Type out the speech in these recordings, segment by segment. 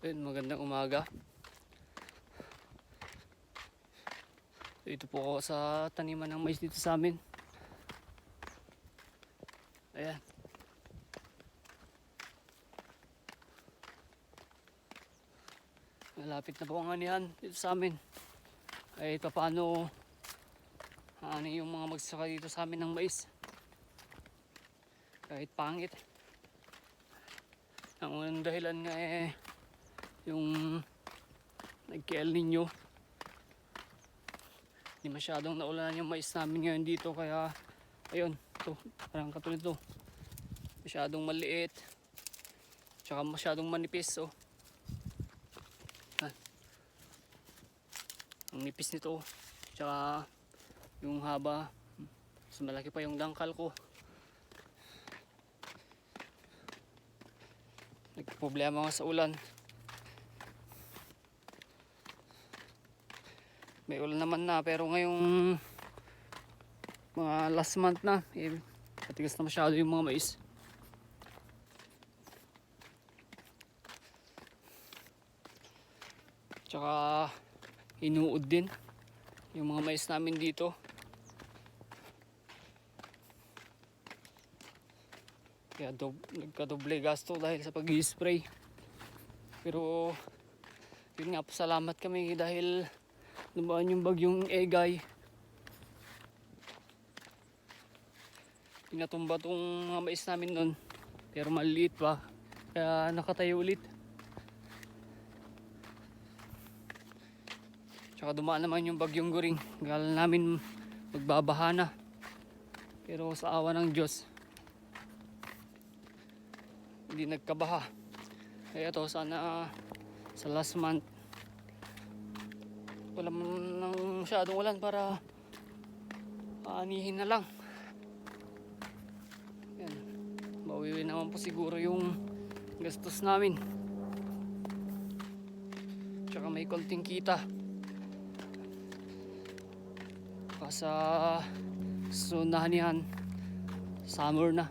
Ayun, magandang umaga. Ito po ako sa taniman ng mais dito sa amin. Ayan. Malapit na po ang anihan dito sa amin. Ay paano ano yung mga magsasaka dito sa amin ng mais. Kahit pangit. Ang unang dahilan nga eh yung nag-El Nino. Hindi masyadong naulanan yung mais namin ngayon dito kaya ayun, to, parang katulad to. Masyadong maliit. Tsaka masyadong manipis oh. Yan. Ang nipis nito. Tsaka yung haba. Mas malaki pa yung dangkal ko. Nagproblema nga sa ulan. May ulan naman na pero ngayong mga last month na eh, matigas na masyado yung mga mais. Tsaka inuud din yung mga mais namin dito. Kaya dob nagkadoble gasto dahil sa pag-spray. Pero yun nga, pasalamat kami dahil lumaan yung bagyong Egay. Pinatumba tong mga mais namin nun. Pero maliit pa. Kaya nakatayo ulit. Tsaka dumaan naman yung bagyong guring. Gala namin magbabaha na. Pero sa awa ng Diyos, hindi nagkabaha. Kaya ito, sana sa last month, wala man nang masyadong ulan para aanihin na lang. Yan. Bawiwi naman po siguro yung gastos namin. Tsaka may konting kita. Sa sunahan yan, summer na.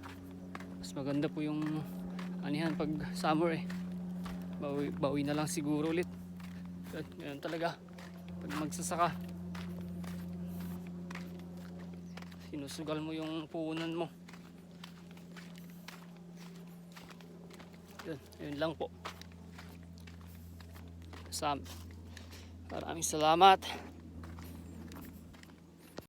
Mas maganda po yung anihan pag summer eh. Bawi, bawi na lang siguro ulit. Ngayon talaga, pag magsasaka, sinusugal mo yung puhunan mo. Yun, yun lang po. Sam. Maraming salamat.